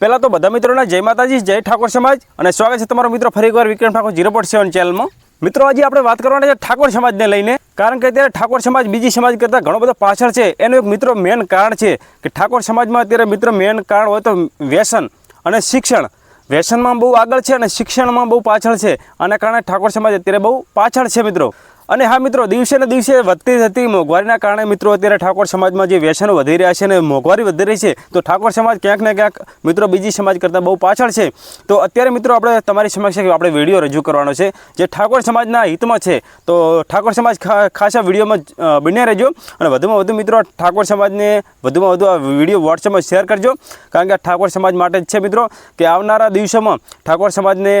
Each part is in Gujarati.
પહેલા તો બધા મિત્રોને જય માતાજી, જય ઠાકોર સમાજ અને સ્વાગત છે તમારો મિત્રો ફરી એકવાર Vikram Thakor zero point seven ચેનલમાં. મિત્રો, આજે આપણે વાત કરવાના છે ઠાકોર સમાજને લઈને, કારણ કે અત્યારે ઠાકોર સમાજ બીજી સમાજ કરતાં ઘણો બધો પાછળ છે. એનું એક મિત્રો મેન કારણ છે કે ઠાકોર સમાજમાં અત્યારે મિત્રો મેન કારણ હોય તો વ્યસન અને શિક્ષણ. વ્યસનમાં બહુ આગળ છે અને શિક્ષણમાં બહુ પાછળ છે. આના કારણે ઠાકોર સમાજ અત્યારે બહુ પાછળ છે, મિત્રો. અને હા મિત્રો, દિવસે ને દિવસે વધતી જતી મોંઘવારીના કારણે મિત્રો અત્યારે ઠાકોર સમાજમાં જે વ્યસનો વધી રહ્યા છે અને મોંઘવારી વધી રહી છે, તો ઠાકોર સમાજ ક્યાંક ને ક્યાંક મિત્રો બીજી સમાજ કરતાં બહુ પાછળ છે. તો અત્યારે મિત્રો આપણે તમારી સમક્ષ આપણે વીડિયો રજૂ કરવાનો છે, જે ઠાકોર સમાજના હિતમાં છે. તો ઠાકોર સમાજ ખાસા વિડીયોમાં બન્યા રહેજો અને વધુમાં વધુ મિત્રો ઠાકોર સમાજને વધુમાં વધુ આ વીડિયો વોટ્સએપમાં શેર કરજો. કારણ કે ઠાકોર સમાજ માટે જ છે મિત્રો, કે આવનારા દિવસોમાં ઠાકોર સમાજને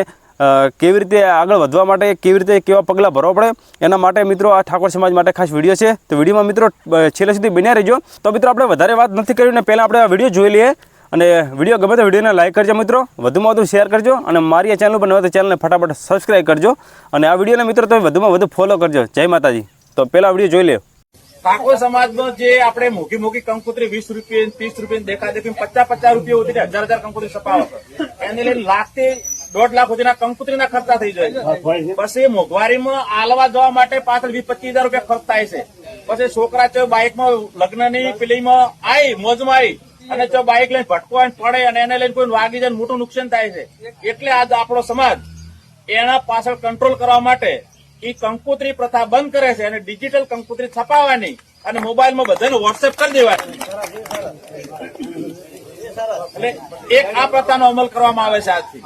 કેવી રીતે આગળ વધવા માટે, કેવી રીતે કેવા પગલાં ભરવા પડે, એના માટે મિત્રો આ ઠાકોર સમાજ માટે ખાસ વીડિયો છે. તો વિડીયોમાં મિત્રો છેલ્લે સુધી બન્યા રહેજો. તો મિત્રો આપણે વધારે વાત નથી કરી ને પહેલાં આપણે આ વીડિયો જોઈ લઈએ. અને વીડિયો ગમે તો વિડીયોને લાઇક કરજો મિત્રો, વધુમાં વધુ શેર કરજો અને મારી આ ચેનલ પર નવા તો ચેનલને ફટાફટ સબસ્ક્રાઈબ કરજો. અને આ વિડીયોને મિત્રો તમે વધુમાં વધુ ફોલો કરજો. જય માતાજી. તો પહેલાં વીડિયો જોઈ લે ઠાકોર સમાજનો જે આપણે મોઘી મોઘી કંકોત્રી વીસ રૂપિયા ત્રીસ રૂપિયા દેખા પચાસ પચાસ રૂપિયા હજાર હજાર કંકોત્રી છપાવો. એને લઈને લાખથી દોઢ લાખ સુધીના કંકુત્રીના ખર્ચા થઈ જાય છે. પછી મોંઘવારીમાં આલવા જવા માટે પાછળ વીસ પચીસ હજાર રૂપિયા ખર્ચ થાય છે. પછી છોકરા ચો બાઇકમાં લગ્નની પેલીમાં આવી મોજમાં આવી અને જો બાઇક લઈને ભટકો પડે અને એને લઈને કોઈ વાગી જાય મોટું નુકસાન થાય છે. એટલે આજ આપણો સમાજ એના પાછળ કંટ્રોલ કરવા માટે એ કંકુત્રી પ્રથા બંધ કરે છે અને ડિજિટલ કંકુત્રી છપાવવાની અને મોબાઈલમાં બધાને વોટ્સએપ કરી દેવાની. એટલે એક આ પ્રથાનો અમલ કરવામાં આવે છે આજથી.